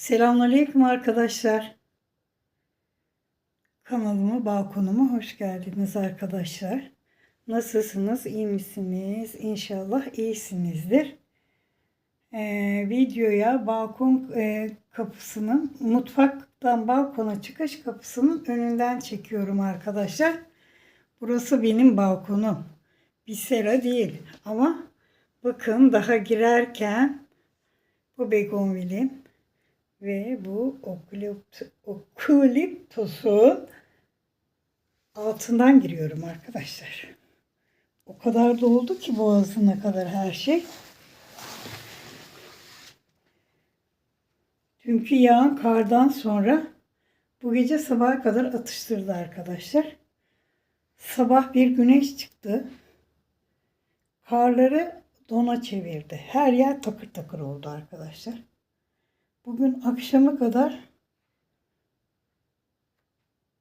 Selamünaleyküm arkadaşlar. Kanalıma, balkonuma hoş geldiniz arkadaşlar. Nasılsınız? iyi misiniz? İnşallah iyisinizdir. Ee, videoya balkon e, kapısının, mutfaktan balkona çıkış kapısının önünden çekiyorum arkadaşlar. Burası benim balkonum. Bir sera değil ama bakın daha girerken bu begonvilin ve bu oklip, okliptosun altından giriyorum arkadaşlar. O kadar doldu ki boğazına kadar her şey. Dünkü yağan kardan sonra bu gece sabaha kadar atıştırdı arkadaşlar. Sabah bir güneş çıktı. Karları dona çevirdi. Her yer takır takır oldu arkadaşlar. Bugün akşama kadar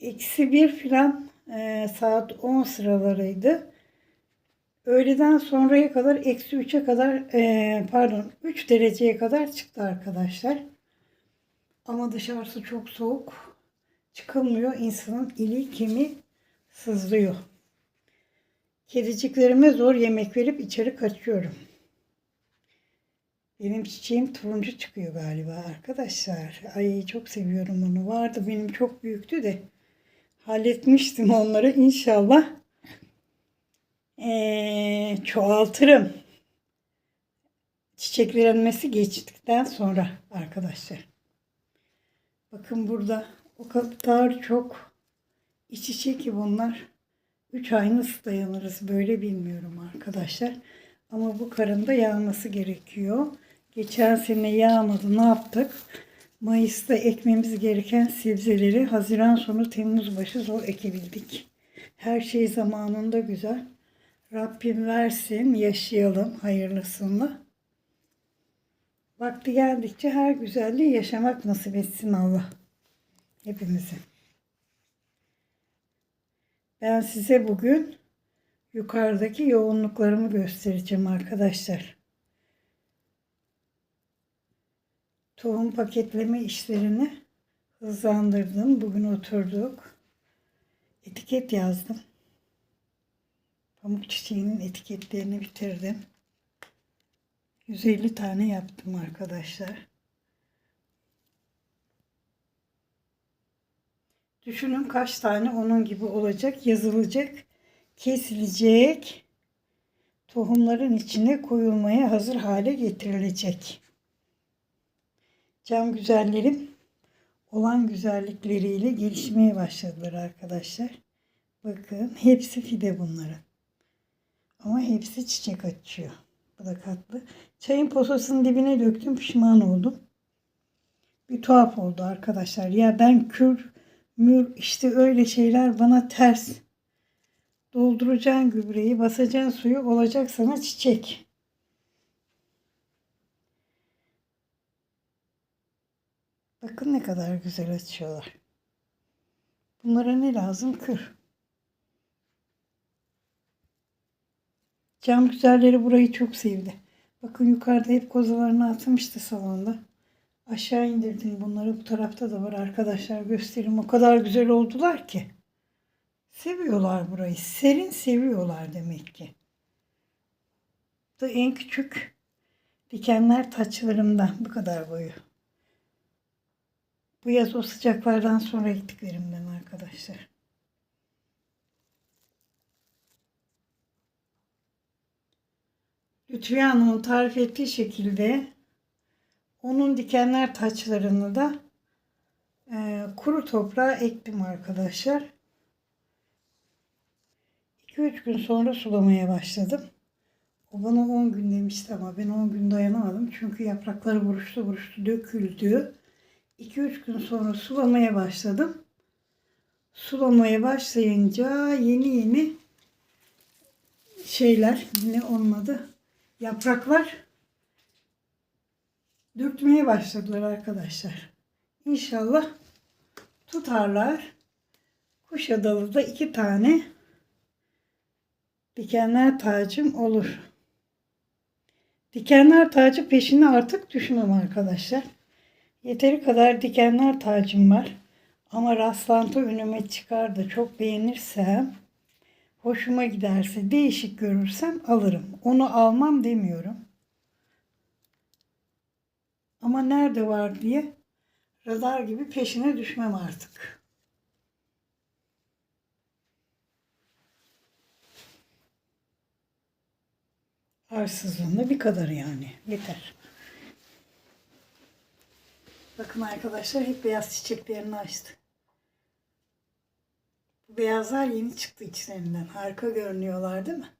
eksi bir filan e, saat 10 sıralarıydı. Öğleden sonraya kadar eksi 3'e kadar e, pardon 3 dereceye kadar çıktı arkadaşlar. Ama dışarısı çok soğuk. Çıkılmıyor. İnsanın ili kemi sızlıyor. Kediciklerime zor yemek verip içeri kaçıyorum. Benim çiçeğim turuncu çıkıyor galiba arkadaşlar. Ay çok seviyorum onu. Vardı benim çok büyüktü de. Halletmiştim onları inşallah. Ee, çoğaltırım. Çiçeklenmesi geçtikten sonra arkadaşlar. Bakın burada o kadar çok iç içe ki bunlar. Üç ay nasıl dayanırız böyle bilmiyorum arkadaşlar. Ama bu karın da yağması gerekiyor. Geçen sene yağmadı. Ne yaptık? Mayıs'ta ekmemiz gereken sebzeleri Haziran sonu Temmuz başı zor ekebildik. Her şey zamanında güzel. Rabbim versin, yaşayalım hayırlısını. Vakti geldikçe her güzelliği yaşamak nasip etsin Allah. Hepimize. Ben size bugün yukarıdaki yoğunluklarımı göstereceğim arkadaşlar. Tohum paketleme işlerini hızlandırdım. Bugün oturduk. Etiket yazdım. Pamuk çiçeğinin etiketlerini bitirdim. 150 tane yaptım arkadaşlar. Düşünün kaç tane onun gibi olacak, yazılacak, kesilecek, tohumların içine koyulmaya hazır hale getirilecek. Cam güzellerim olan güzellikleriyle gelişmeye başladılar arkadaşlar. Bakın hepsi fide bunların. Ama hepsi çiçek açıyor. Bu da katlı. Çayın posasının dibine döktüm pişman oldum. Bir tuhaf oldu arkadaşlar. Ya ben kür, mür işte öyle şeyler bana ters. Dolduracaksın gübreyi, basacaksın suyu olacak sana çiçek. Bakın ne kadar güzel açıyorlar. Bunlara ne lazım? Kür. Cam güzelleri burayı çok sevdi. Bakın yukarıda hep kozalarını atmıştı salonda. Aşağı indirdim bunları. Bu tarafta da var arkadaşlar. Göstereyim. O kadar güzel oldular ki. Seviyorlar burayı. Serin seviyorlar demek ki. Bu en küçük dikenler taçlarımdan. Bu kadar boyu. Bu yaz o sıcaklardan sonra gittiklerimden arkadaşlar. Lütfiye Hanım'ın tarif ettiği şekilde onun dikenler taçlarını da e, kuru toprağa ektim arkadaşlar. 2-3 gün sonra sulamaya başladım. O bana 10 gün demişti ama ben 10 gün dayanamadım. Çünkü yaprakları buruştu buruştu döküldü. 2-3 gün sonra sulamaya başladım. Sulamaya başlayınca yeni yeni şeyler ne olmadı yapraklar dökmeye başladılar arkadaşlar. İnşallah tutarlar. Kuşadalı'da iki tane dikenler tacım olur. Dikenler tacı peşine artık düşmem arkadaşlar. Yeteri kadar dikenler tacım var. Ama rastlantı önüme çıkar da çok beğenirsem, hoşuma giderse, değişik görürsem alırım. Onu almam demiyorum. Ama nerede var diye radar gibi peşine düşmem artık. Arsızlığında bir kadar yani. Yeter. Bakın arkadaşlar hep beyaz çiçeklerini açtı. Bu beyazlar yeni çıktı içlerinden. Harika görünüyorlar değil mi?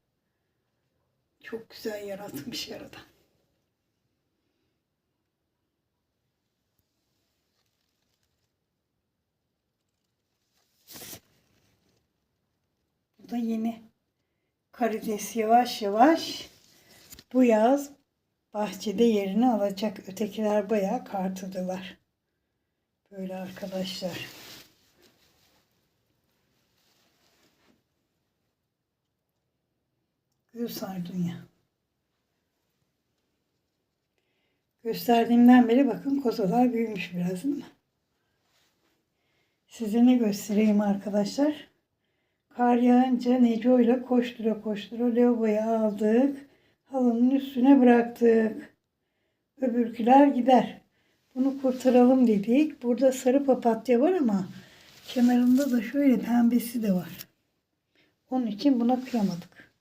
Çok güzel yaratmış yaradan. Bu da yeni karides yavaş yavaş bu yaz bahçede yerini alacak. Ötekiler bayağı kartıdılar. Böyle arkadaşlar. Gül sardunya. Gösterdiğimden beri bakın kozalar büyümüş biraz değil mi? Size ne göstereyim arkadaşlar? Kar yağınca Neco ile koştura koştura lavaboya aldık. Halının üstüne bıraktık. Öbürküler gider. Bunu kurtaralım dedik. Burada sarı papatya var ama kenarında da şöyle pembesi de var. Onun için buna kıyamadık.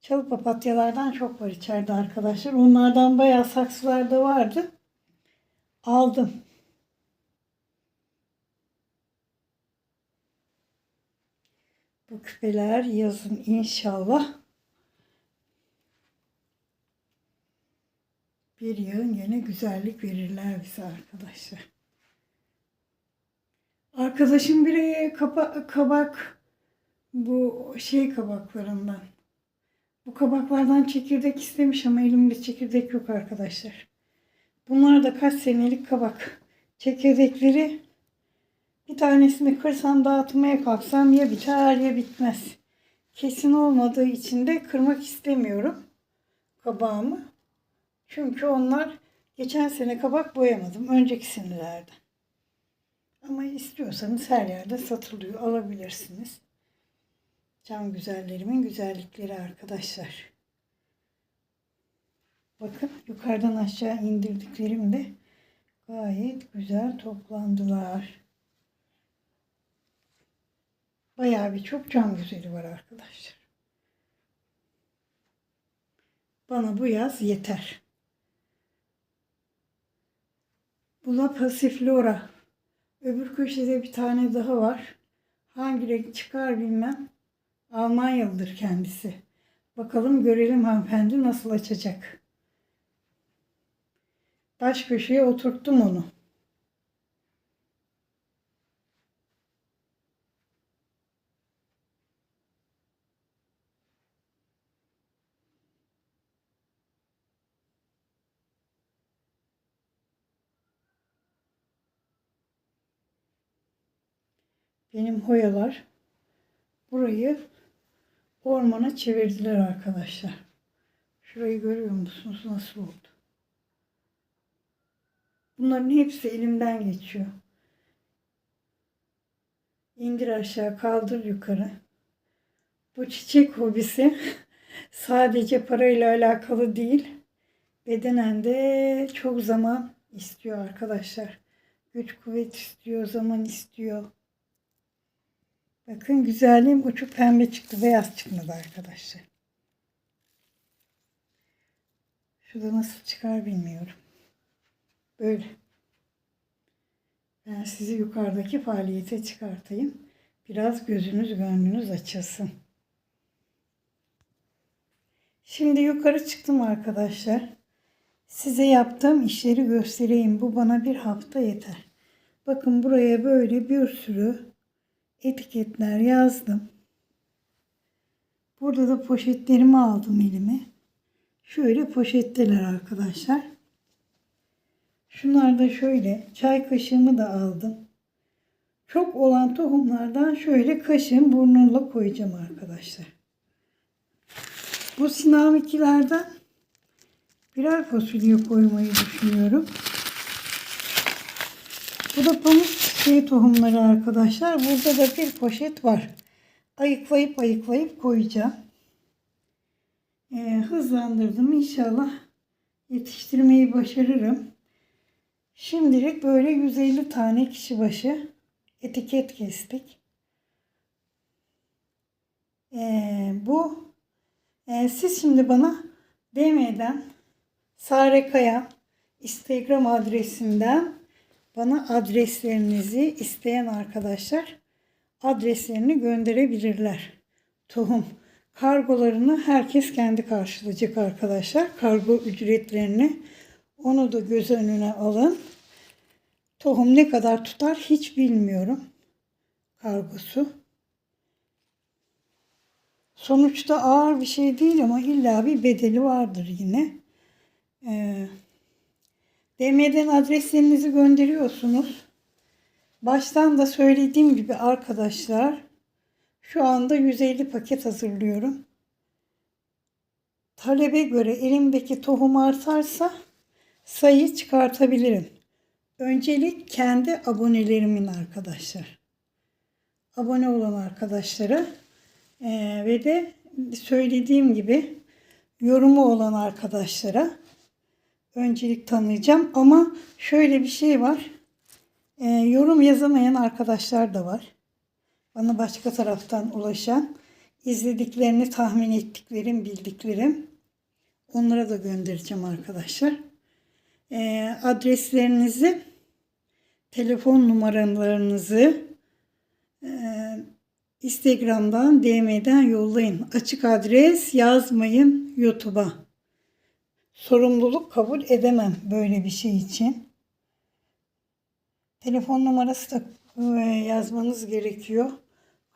Çalı papatyalardan çok var içeride arkadaşlar. Onlardan bayağı saksılarda vardı. Aldım. Bu küpeler yazın inşallah bir yığın yine güzellik verirler bize arkadaşlar. Arkadaşım biri kapa, kabak bu şey kabaklarından. Bu kabaklardan çekirdek istemiş ama elimde çekirdek yok arkadaşlar. Bunlar da kaç senelik kabak. Çekirdekleri bir tanesini kırsam dağıtmaya kalksam ya biter ya bitmez. Kesin olmadığı için de kırmak istemiyorum kabağımı. Çünkü onlar geçen sene kabak boyamadım. Önceki senelerde. Ama istiyorsanız her yerde satılıyor. Alabilirsiniz. Cam güzellerimin güzellikleri arkadaşlar. Bakın yukarıdan aşağı indirdiklerim de gayet güzel toplandılar. Bayağı bir çok cam güzeli var arkadaşlar. Bana bu yaz yeter. Bu da Pasiflora. Öbür köşede bir tane daha var. Hangi renk çıkar bilmem. Almanyalıdır kendisi. Bakalım görelim hanımefendi nasıl açacak. Baş köşeye oturttum onu. Benim hoyalar burayı ormana çevirdiler arkadaşlar. Şurayı görüyor musunuz nasıl oldu? Bunların hepsi elimden geçiyor. İndir aşağı kaldır yukarı. Bu çiçek hobisi sadece parayla alakalı değil. Bedenen de çok zaman istiyor arkadaşlar. Güç kuvvet istiyor, zaman istiyor. Bakın güzelliğim uçu pembe çıktı. Beyaz çıkmadı arkadaşlar. Şurada nasıl çıkar bilmiyorum. Böyle. Ben sizi yukarıdaki faaliyete çıkartayım. Biraz gözünüz gönlünüz açılsın. Şimdi yukarı çıktım arkadaşlar. Size yaptığım işleri göstereyim. Bu bana bir hafta yeter. Bakın buraya böyle bir sürü etiketler yazdım. Burada da poşetlerimi aldım elime. Şöyle poşetteler arkadaşlar. Şunlar da şöyle çay kaşığımı da aldım. Çok olan tohumlardan şöyle kaşığın burnuyla koyacağım arkadaşlar. Bu sinamikilerden birer fasulye koymayı düşünüyorum. Bu da pamuk çiçeği tohumları arkadaşlar. Burada da bir poşet var. Ayıklayıp ayıklayıp koyacağım. Ee, hızlandırdım. İnşallah yetiştirmeyi başarırım. Şimdilik böyle 150 tane kişi başı etiket kestik. Ee, bu e, siz şimdi bana DM'den Sare Kaya Instagram adresinden bana adreslerinizi isteyen arkadaşlar adreslerini gönderebilirler. Tohum kargolarını herkes kendi karşılayacak arkadaşlar. Kargo ücretlerini onu da göz önüne alın. Tohum ne kadar tutar hiç bilmiyorum. Kargosu. Sonuçta ağır bir şey değil ama illa bir bedeli vardır yine. Ee, DM'den adreslerinizi gönderiyorsunuz. Baştan da söylediğim gibi arkadaşlar şu anda 150 paket hazırlıyorum. Talebe göre elimdeki tohum artarsa sayı çıkartabilirim. Öncelik kendi abonelerimin arkadaşlar. Abone olan arkadaşlara ee, ve de söylediğim gibi yorumu olan arkadaşlara öncelik tanıyacağım. Ama şöyle bir şey var. Ee, yorum yazamayan arkadaşlar da var. Bana başka taraftan ulaşan, izlediklerini tahmin ettiklerim, bildiklerim. Onlara da göndereceğim arkadaşlar. Ee, adreslerinizi, telefon numaralarınızı e, Instagram'dan, DM'den yollayın. Açık adres yazmayın YouTube'a. Sorumluluk kabul edemem böyle bir şey için. Telefon numarası da e, yazmanız gerekiyor.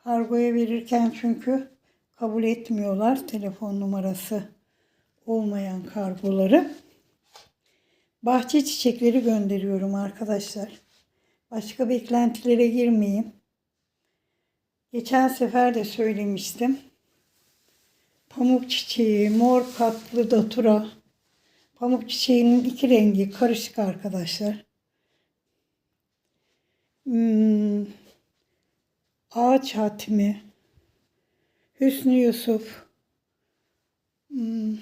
Kargoya verirken çünkü kabul etmiyorlar telefon numarası olmayan kargoları. Bahçe çiçekleri gönderiyorum arkadaşlar. Başka beklentilere girmeyeyim. Geçen sefer de söylemiştim. Pamuk çiçeği, mor katlı datura. Pamuk çiçeğinin iki rengi karışık arkadaşlar. Hmm, ağaç hatmi. Hüsnü Yusuf. Hmm,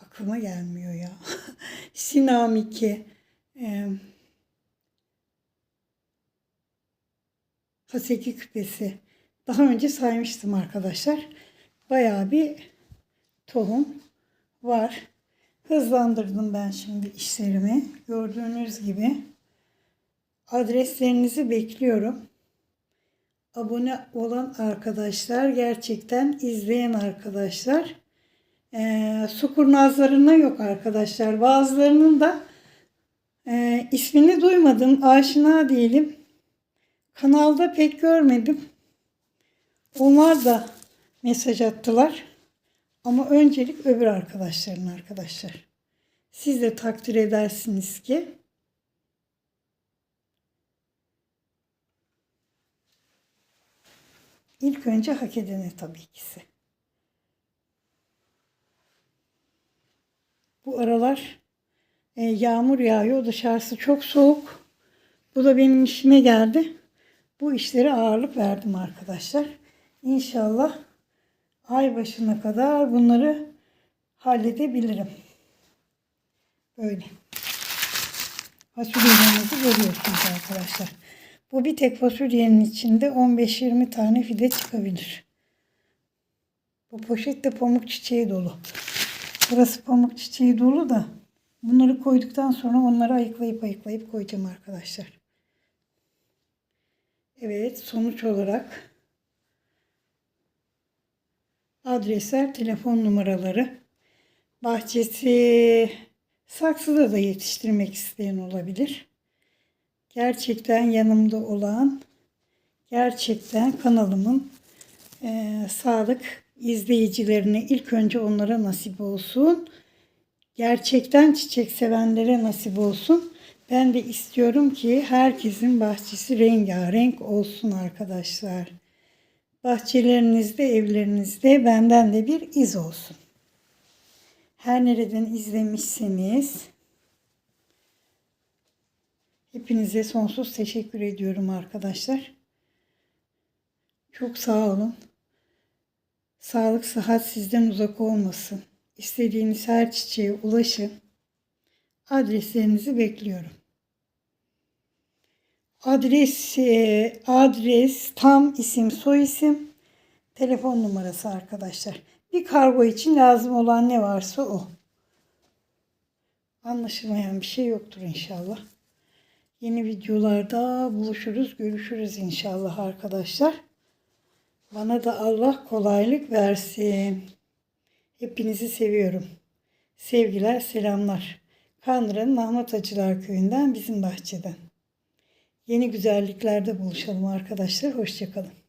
aklıma gelmiyor ya. Sinamiki. Ee, Haseki küpesi. Daha önce saymıştım arkadaşlar. Bayağı bir tohum var. Hızlandırdım ben şimdi işlerimi. Gördüğünüz gibi adreslerinizi bekliyorum. Abone olan arkadaşlar, gerçekten izleyen arkadaşlar. Ee, su kurnazlarına yok arkadaşlar. Bazılarının da e, ismini duymadım, aşina değilim. Kanalda pek görmedim. Onlar da mesaj attılar. Ama öncelik öbür arkadaşların arkadaşlar. Siz de takdir edersiniz ki ilk önce hak edene tabii ki. Bu aralar e, yağmur yağıyor. Dışarısı çok soğuk. Bu da benim işime geldi bu işlere ağırlık verdim arkadaşlar. İnşallah ay başına kadar bunları halledebilirim. Böyle. Fasulyelerimizi görüyorsunuz arkadaşlar. Bu bir tek fasulyenin içinde 15-20 tane fide çıkabilir. Bu poşet de pamuk çiçeği dolu. Burası pamuk çiçeği dolu da bunları koyduktan sonra onları ayıklayıp ayıklayıp koyacağım arkadaşlar. Evet sonuç olarak adresler, telefon numaraları, bahçesi, saksıda da yetiştirmek isteyen olabilir. Gerçekten yanımda olan, gerçekten kanalımın e, sağlık izleyicilerine ilk önce onlara nasip olsun. Gerçekten çiçek sevenlere nasip olsun. Ben de istiyorum ki herkesin bahçesi rengarenk olsun arkadaşlar. Bahçelerinizde, evlerinizde benden de bir iz olsun. Her nereden izlemişseniz Hepinize sonsuz teşekkür ediyorum arkadaşlar. Çok sağ olun. Sağlık, sıhhat sizden uzak olmasın. İstediğiniz her çiçeğe ulaşın. Adreslerinizi bekliyorum. Adres, e, adres, tam isim, soy isim, telefon numarası arkadaşlar. Bir kargo için lazım olan ne varsa o. Anlaşılmayan bir şey yoktur inşallah. Yeni videolarda buluşuruz, görüşürüz inşallah arkadaşlar. Bana da Allah kolaylık versin. Hepinizi seviyorum. Sevgiler, selamlar. Kandıra'nın Ahmet Acılar Köyü'nden bizim bahçeden. Yeni güzelliklerde buluşalım arkadaşlar. Hoşçakalın.